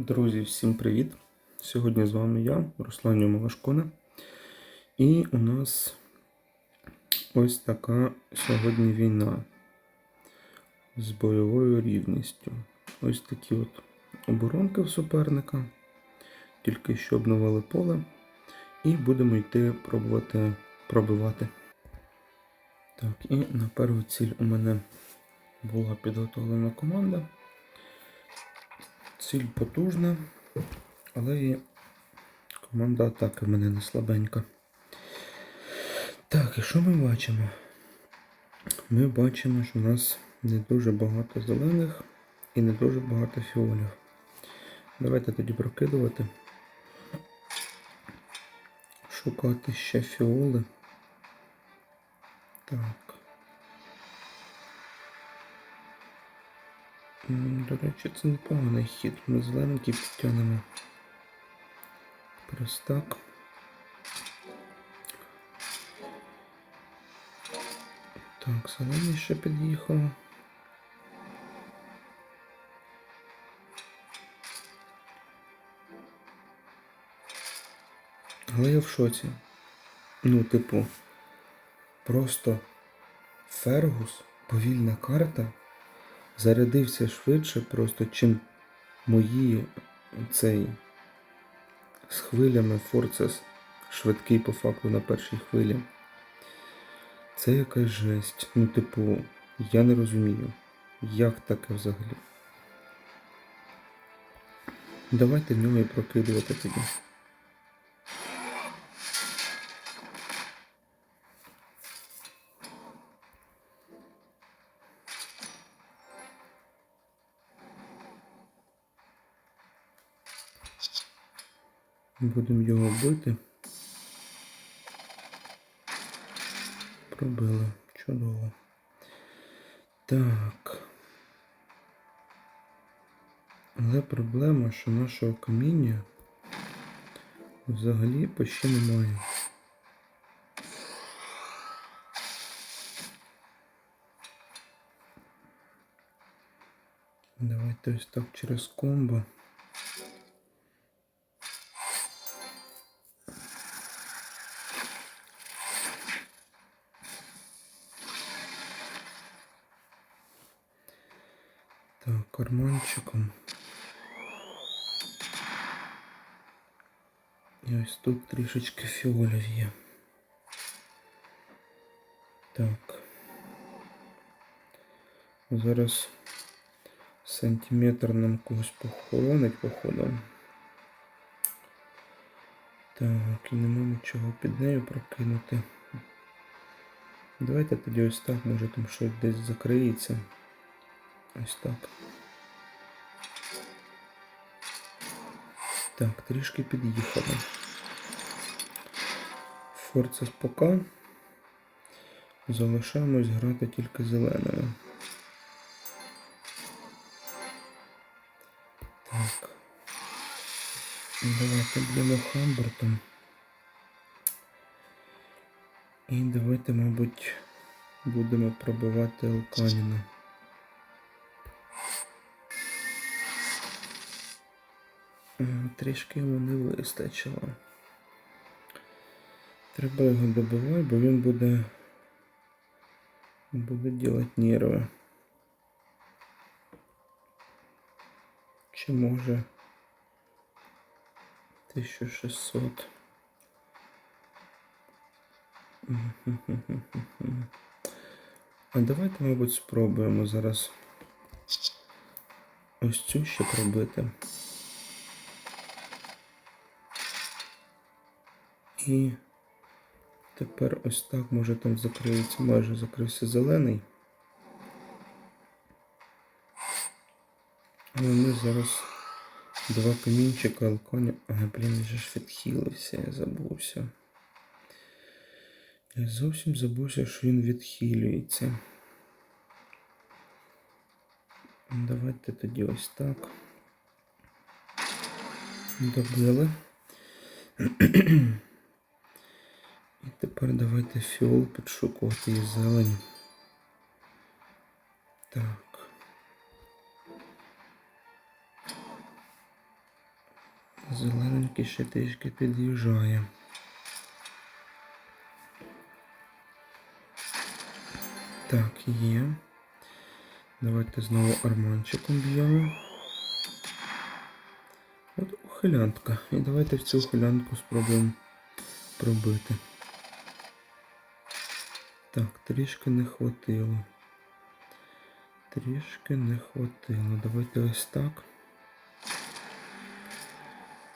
Друзі, всім привіт! Сьогодні з вами я, Руслан Малашкона. І у нас ось така сьогодні війна з бойовою рівністю. Ось такі от оборонки в суперника. Тільки що обновили поле. І будемо йти пробувати пробивати. Так, і на першу ціль у мене була підготовлена команда. Ціль потужна, але і команда атаки в мене не слабенька. Так, і що ми бачимо? Ми бачимо, що в нас не дуже багато зелених і не дуже багато фіолів. Давайте тоді прокидувати. Шукати ще фіоли. Так. До речі, це непоганий хід. Ми зелененький підтягнемо. Простак. Так, зелений ще під'їхав. Але я в шоці. Ну, типу, просто Фергус, повільна карта зарядився швидше, просто чим мої цей з хвилями Форцес швидкий по факту на першій хвилі. Це якась жесть. Ну, типу, я не розумію, як таке взагалі. Давайте в нього і прокидувати тоді. Будемо його бити. Пробили. Чудово. Так. Але проблема, що нашого каміння взагалі почти немає. Давайте ось так через комбо. Карманчиком. І ось тут трішечки фіолів є. Так. Зараз сантиметр нам когось похоронить, походу. Так, і нема нічого під нею прокинути. Давайте тоді ось так, може там щось десь закриється. Ось так. Так, трішки під'їхали. Форца пока. Залишаємось грати тільки зеленою. Так. Давайте б'ємо Хамбертом. І давайте, мабуть, будемо пробивати Елканіна. Трішки йому не вистачило. Треба його добивати, бо він буде. Буде делать нерви. Чи може 1600. А давайте, мабуть, спробуємо зараз ось цю ще пробити. І тепер ось так може там закриється, майже закрився зелений. Але ми зараз два камінчика алконі. Ага, блін, він же ж відхилився, я забувся. Я зовсім забувся, що він відхилюється. Давайте тоді ось так. Добили. І тепер давайте фіол підшукувати і зелень. Так. Зелененький ще трішки під'їжджає. Так, є. Давайте знову арманчиком б'ємо. От ухилянтка. І давайте в цю ухилянтку спробуємо пробити. Так, трішки не хватило. Трішки не хватило. Давайте ось так.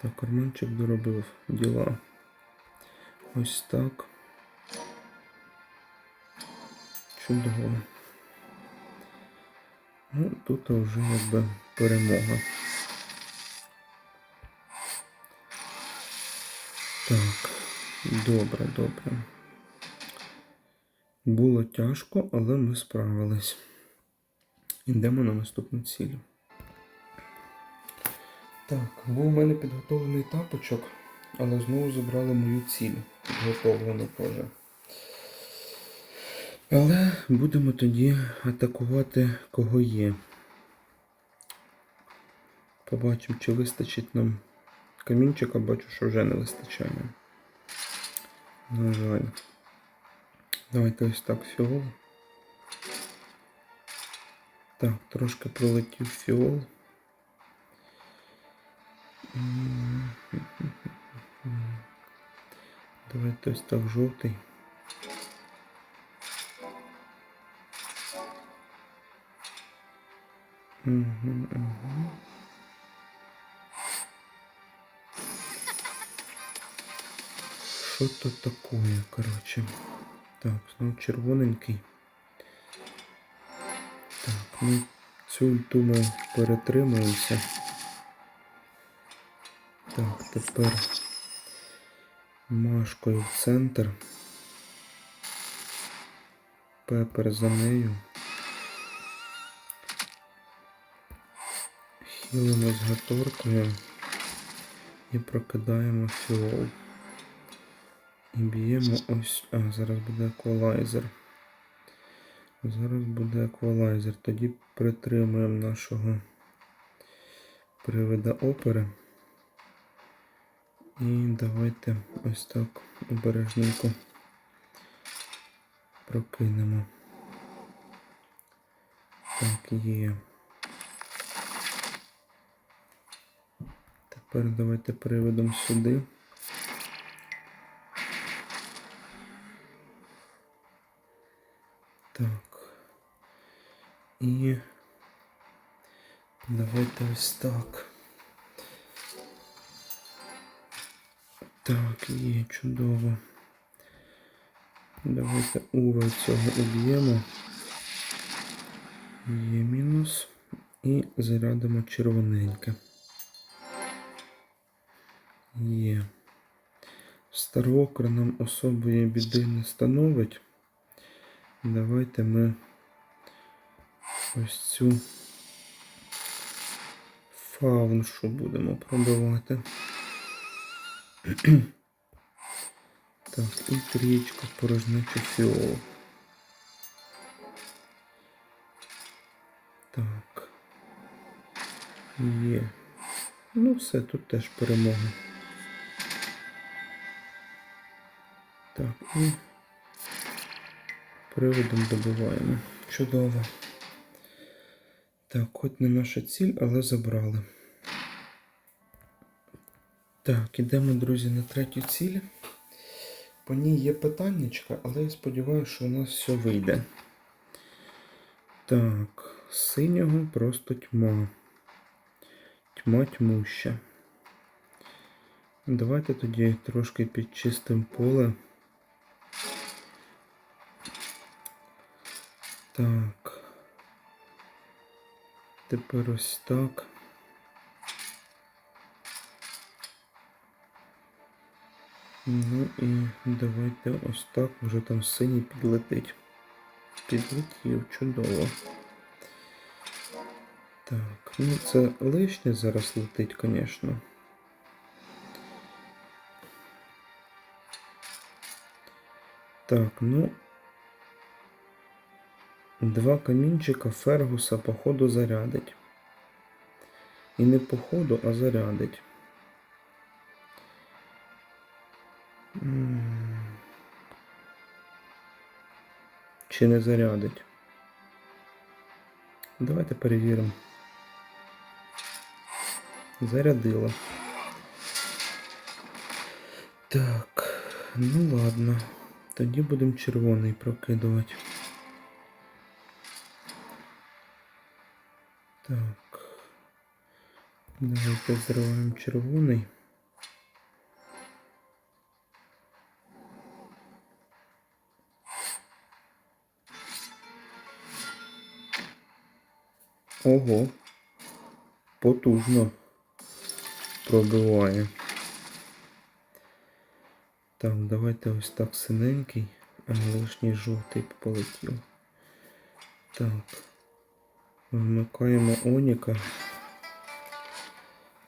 Так, карманчик доробив діла. Ось так. Чудово. Ну, тут вже якби перемога. Так, добре, добре. Було тяжко, але ми справились. Йдемо на наступну ціль. Так, був у мене підготовлений тапочок, але знову забрали мою ціль. Підготовлену теж. Але будемо тоді атакувати кого є. Побачимо, чи вистачить нам камінчика, бачу, що вже не вистачає. На жаль. Давайте ось так фіол. Так, трошки пролетів фіол. Давайте ось так жовтий. Мгм, мгм. Що то такое, короче? Так, ну червоненький. Так, ну цю ульту ми перетримуємося. Так, тепер Машкою в центр. Пепер за нею. Хілимо з гаторкою і прокидаємо фіол. І б'ємо ось. А, зараз буде еквалайзер. Зараз буде еквалайзер. Тоді притримуємо нашого привида опери. І давайте ось так обережненько прокинемо. Так, є. Тепер давайте приведемо сюди. Так. І давайте ось так. Так, є чудово. Давайте уве цього уб'ємо. Є мінус. І зарядимо червоненьке. Є. Старвокер нам особої біди не становить. Давайте ми ось цю фауншу будемо пробивати. Так, і трієчка порожничу фіол. Так. Є. Ну все, тут теж перемога. Так, і приводом добиваємо. Чудово. Так, хоч не наша ціль, але забрали. Так, ідемо, друзі, на третю ціль. По ній є питаннячка, але я сподіваюся, що у нас все вийде. Так, синього просто тьма. Тьма тьмуща. Давайте тоді трошки підчистимо поле. Так. Тепер ось так. Ну і давайте ось так вже там синій підлетить. Підлетів, чудово. Так, ну це лишнє зараз летить, звісно. Так, ну. Два камінчика Фергуса походу зарядить. І не походу, а зарядить. Чи не зарядить? Давайте перевіримо. Зарядило. Так, ну ладно, тоді будемо червоний прокидувати. Так. Давайте зриваємо червоний. Ого. Потужно пробиває. Так, давайте ось так синенький, а лишній жовтий полетів. Так. Вмикаємо Оніка.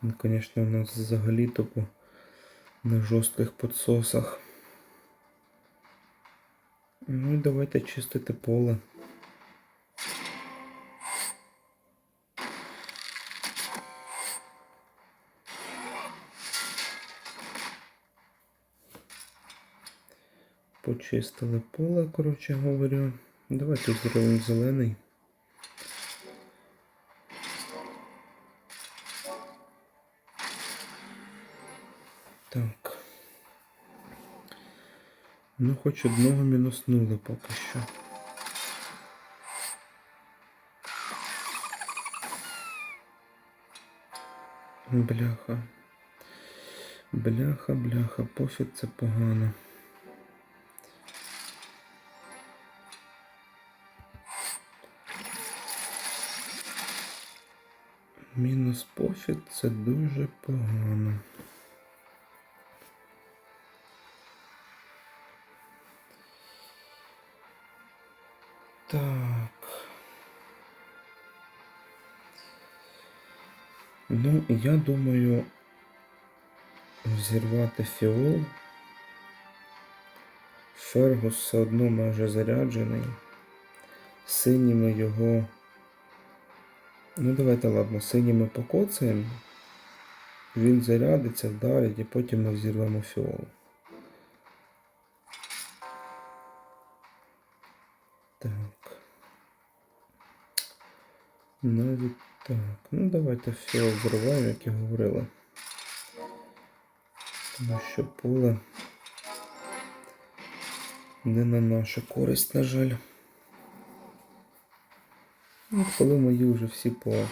Він, звісно, у нас взагалі тупо на жорстких підсосах. Ну і давайте чистити поле. Почистили поле, коротше говоря. Давайте зробимо зелений. Ну, хоч одного мінуснули поки що. Бляха. Бляха, бляха, пофіг це погано. Мінус пофіг це дуже погано. Ну, я думаю зірвати фіол. Фергус все одно майже заряджений. Синіми його. Ну, давайте ладно, синіми покоцаємо. Він зарядиться, вдарить і потім ми взірвемо фіол. Так. Навіть так. Ну давайте фіол зриваємо, як і говорили. Тому що поле не на нашу користь, на жаль. Ну, коли мої вже всі по...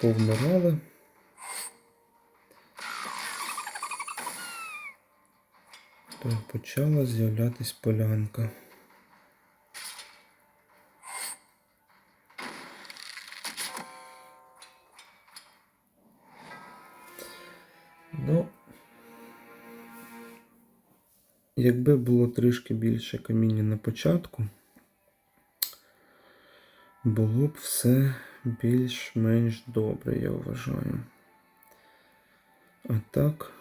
повмирали. То почала з'являтись полянка. Ну, якби було трішки більше каміння на початку, було б все більш-менш добре, я вважаю. А так,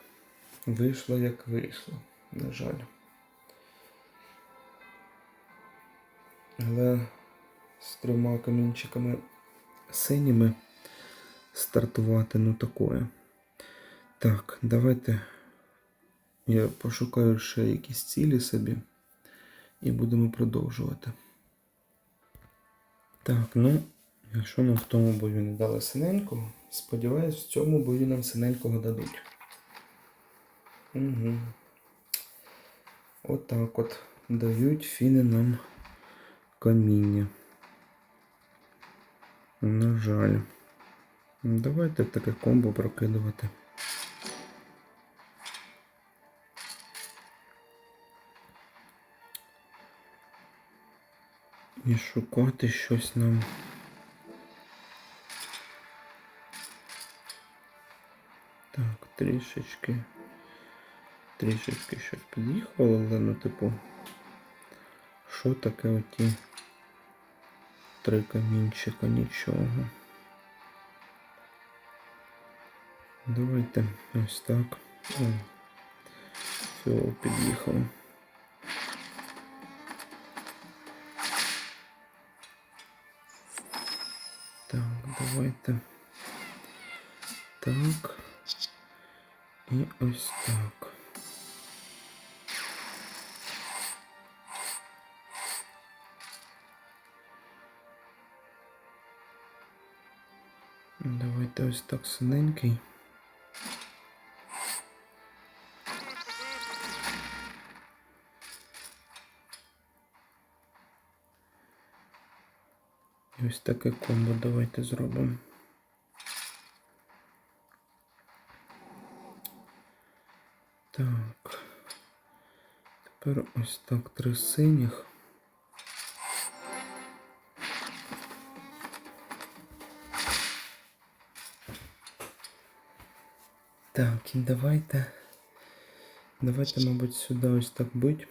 вийшло як вийшло, на жаль. Але з трьома камінчиками синіми стартувати ну такое. Так, давайте я пошукаю ще якісь цілі собі і будемо продовжувати. Так, ну, якщо нам в тому бою не дали синенького, сподіваюсь, в цьому бою нам синенького дадуть. Угу. Отак от дають фіни нам каміння. На жаль. Давайте таке комбо прокидувати. І шукати щось нам. Так, трішечки. Трішечки щось під'їхало, але ну типу. Що таке оті три камінчика, нічого. Давайте ось так. О, фіол під'їхав. давайте так і ось так. Давайте ось так синенький. Ось таке комбо давайте зробимо. Так. Тепер ось так три синіх. Так, і давайте. Давайте, мабуть, сюди ось так бить.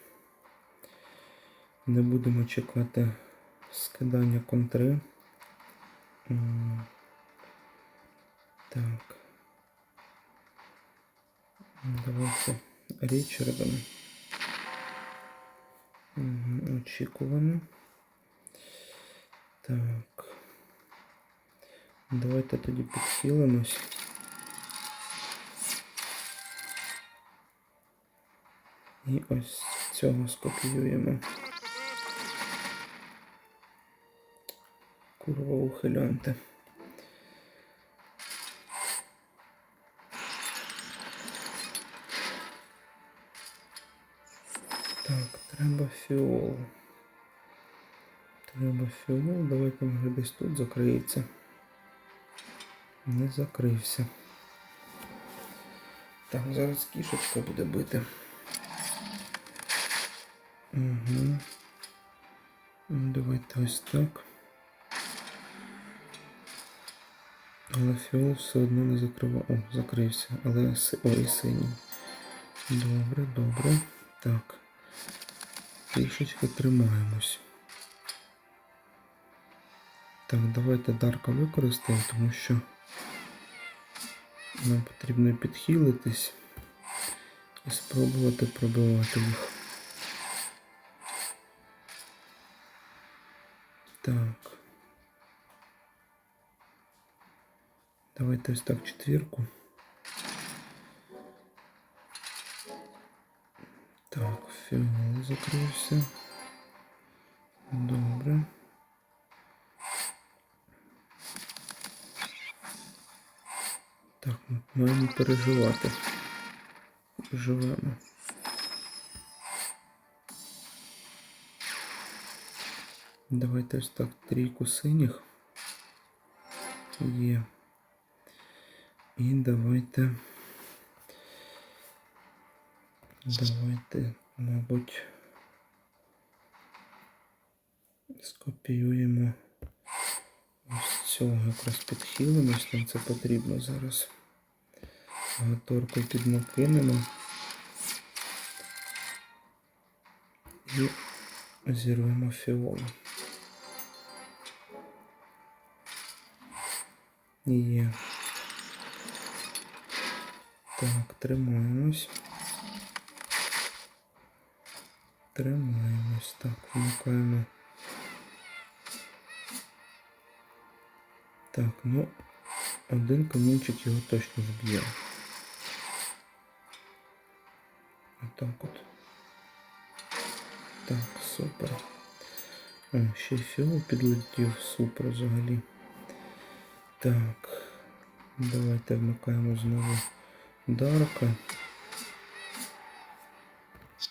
Не будемо чекати скидання контри. М, Так. Давайте Річардом. Мгм, Очікувано. Так. Давайте тоді підхилимось. І ось цього скопіюємо. Курва ухилянте. Так, треба фіол. Треба фіол. Давайте може десь тут закриється. Не закрився. Так, зараз кішечка буде бити. Угу. Давайте ось так. Але фіол все одно не закривав. О, закрився. Але. Ой, синій. Добре, добре. Так. Трішечки тримаємось. Так, давайте Дарка використаємо, тому що нам потрібно підхилитись і спробувати пробивати їх. Так. Давайте ось так четвірку. Так, фіол закрився. Добре. Так, ми маємо переживати. Живемо. Давайте ось так трійку синіх. Є. І давайте. Давайте, мабуть, скопіюємо ось цього якраз підхилимось, нам це потрібно зараз. Гаторку піднакинемо і зірвемо фіолу. Є. Так, тримаємось. Тримаємось. Так, вмикаємо. Так, ну, один камінчик його точно вб'є. Отак от. Так, супер. О, ще й фіол підлетів, супер взагалі. Так, давайте вмикаємо знову дарка.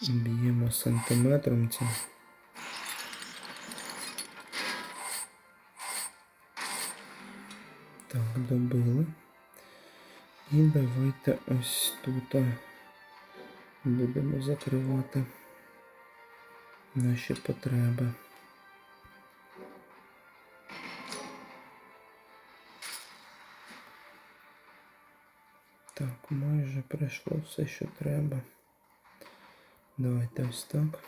Б'ємо сантиметром цим. Так, добили. І давайте ось тут будемо закривати наші потреби. Так, майже пройшло все, що треба. Давайте ось так.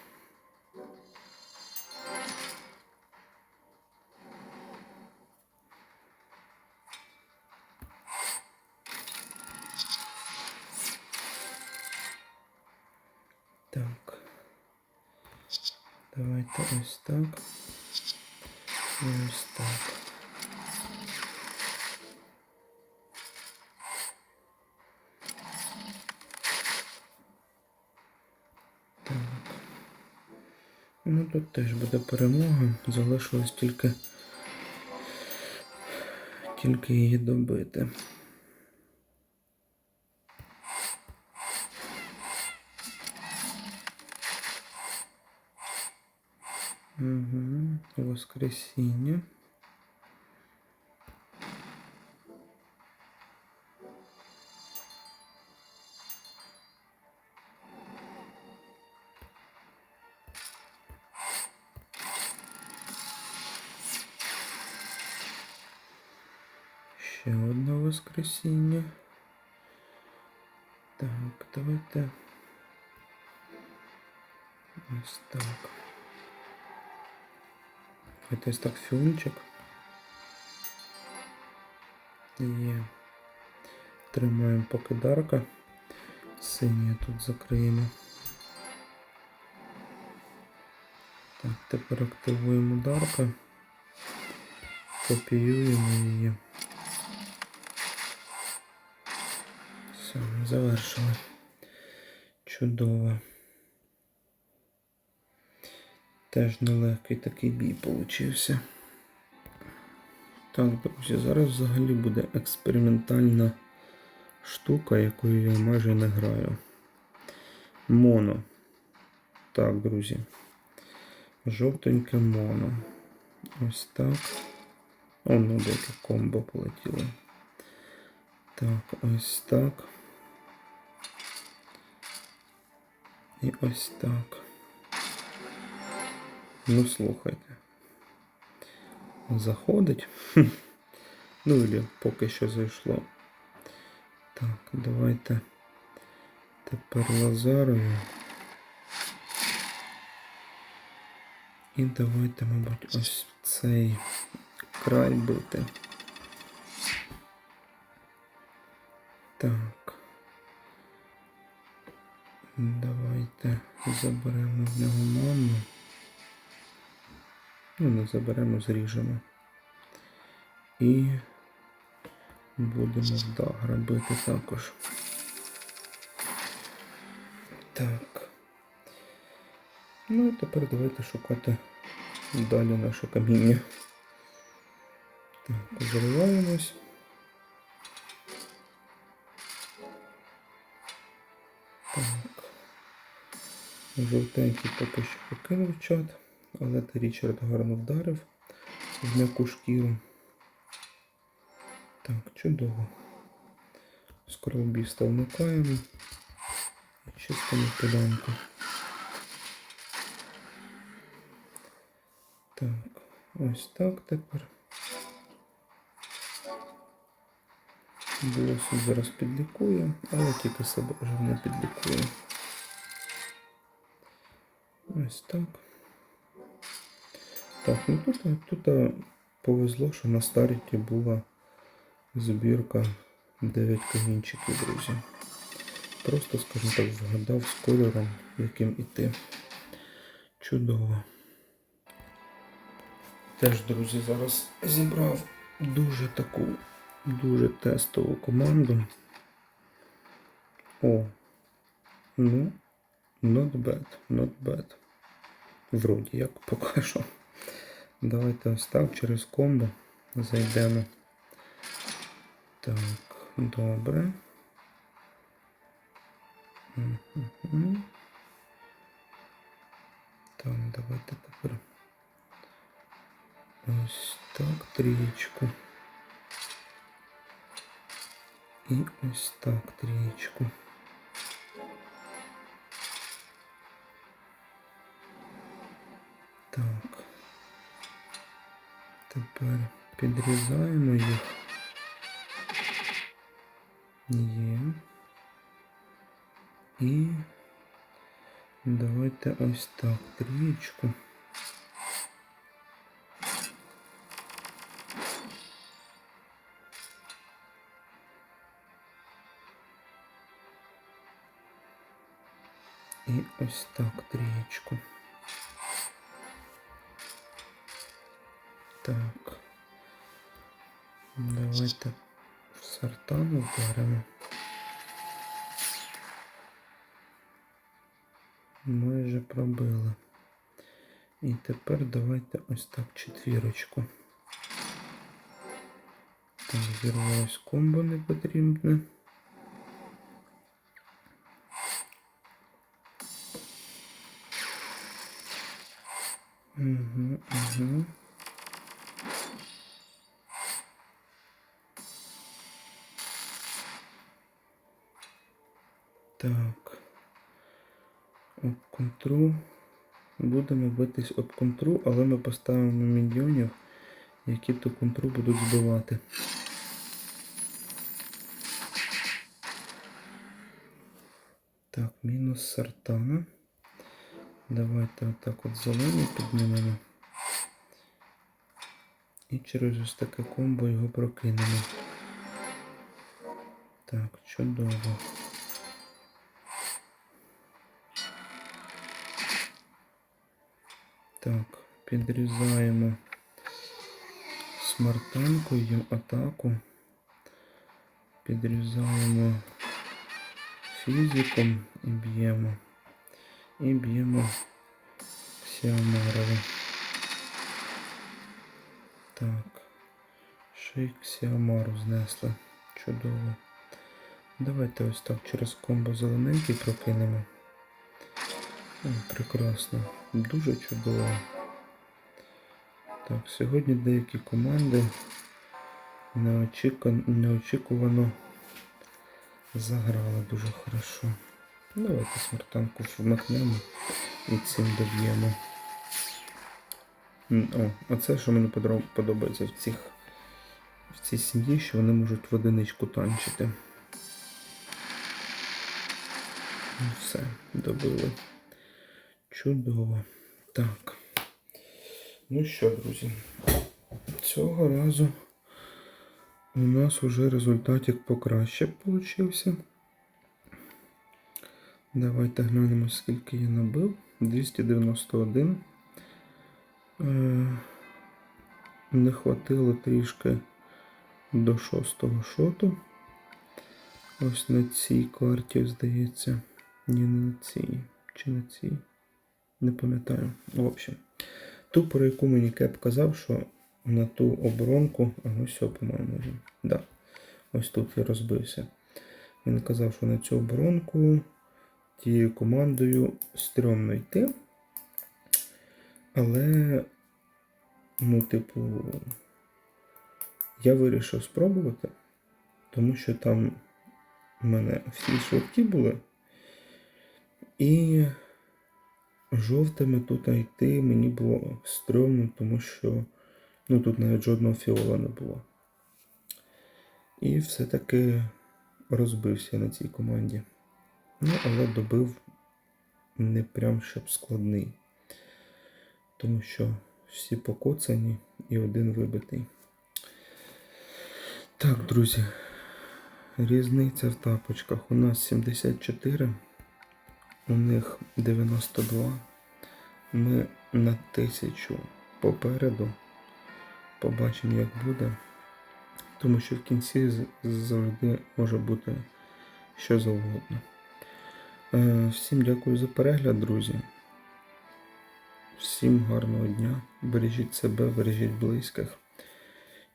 Так. Давайте ось так. І ось так. Так. Ну тут теж буде перемога. Залишилось тільки тільки її добити. Угу. Воскресіння. Так, давайте. Ось так. Давайте ось так фіончик. Є. Тримаємо поки дарка. Синє тут закриємо. Так, тепер активуємо дарка. Копіюємо її. Все, завершили. Чудово. Теж нелегкий такий бій получився. Так, друзі, зараз взагалі буде експериментальна штука, якою я майже не граю. Моно. Так, друзі. Жовтеньке моно. Ось так. О, ну деяке комбо полетіло. Так, ось так. І ось так. Ну, слухайте. Заходить. Ну, или поки що зайшло. Так, давайте тепер Лазарові. І давайте, мабуть, ось цей край бити. Так. Давайте заберемо в нього ману. Ну, не заберемо, зріжемо. І будемо в дагра бити також. Так. Ну і тепер давайте шукати далі наше каміння. Так, зариваємось. Так. Жовтенький поки що покинув чат, але та Річард гарно вдарив в м'яку шкіру. Так, чудово. Скоробіста вмикаємо. І чистимо пилянку. Так, ось так тепер. Блосу зараз підлікує, але тільки себе вже не підлікує. Ось так. Так, ну тут, тут повезло, що на старті була збірка 9 камінчиків, друзі. Просто, скажімо так, вгадав з кольором, яким іти. Чудово. Теж, друзі, зараз зібрав дуже таку, дуже тестову команду. О, ну, not bad, not bad. Вроді як поки що. Давайте ось так через комбо зайдемо. Так, добре. Так, давайте тепер. Ось так, трієчку. І ось так, трієчку. Так. Тепер підрізаємо їх. Є. І давайте ось так, трієчку. І ось так трієчку. Так. Давайте в сартану вдаримо. Майже пробили. І тепер давайте ось так четвірочку. Так, зірвалось комбо не потрібне. Угу, угу. Так. Об контру. Будемо битись об контру, але ми поставимо міньйонів, які ту контру будуть збивати. Так, мінус сартана. Давайте отак от зелений піднімемо. І через ось таке комбо його прокинемо. Так, чудово. Так, підрізаємо смартанкою атаку. Підрізаємо фізиком і б'ємо. І б'ємо Сіамарову. Так. Ще й Сіамару знесли. Чудово. Давайте ось так через комбо зелененький прокинемо. О, прекрасно. Дуже чудово. Так, сьогодні деякі команди неочікувано, заграли дуже хорошо. Давайте смертанку вмикнемо і цим доб'ємо. О, оце, що мені подобається в цих в цій сім'ї, що вони можуть в одиничку танчити. Ну, все, добили. Чудово. Так. Ну що, друзі, цього разу у нас уже результатик покраще получився. Давайте глянемо, скільки я набив. 291. Е, Не хватило трішки до шостого шоту. Ось на цій карті, здається. Ні, не на цій. Чи на цій? Не пам'ятаю. В общем, ту, про яку мені Кеп казав, що на ту оборонку. А ось все, по-моєму, вже. Да. Ось тут я розбився. Він казав, що на цю оборонку тією командою стрьомно йти. Але, ну, типу, я вирішив спробувати, тому що там в мене всі швидкі були. І жовтими тут йти мені було стрьомно, тому що ну, тут навіть жодного фіола не було. І все-таки розбився на цій команді. Ну, але добив не прям щоб складний. Тому що всі покоцані і один вибитий. Так, друзі. Різниця в тапочках. У нас 74, у них 92. Ми на тисячу попереду. Побачимо, як буде. Тому що в кінці завжди може бути що завгодно. Е, Всім дякую за перегляд, друзі. Всім гарного дня. Бережіть себе, бережіть близьких.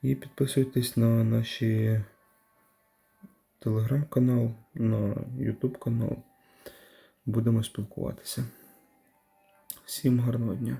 І підписуйтесь на наші телеграм-канал, на Ютуб канал. Будемо спілкуватися. Всім гарного дня.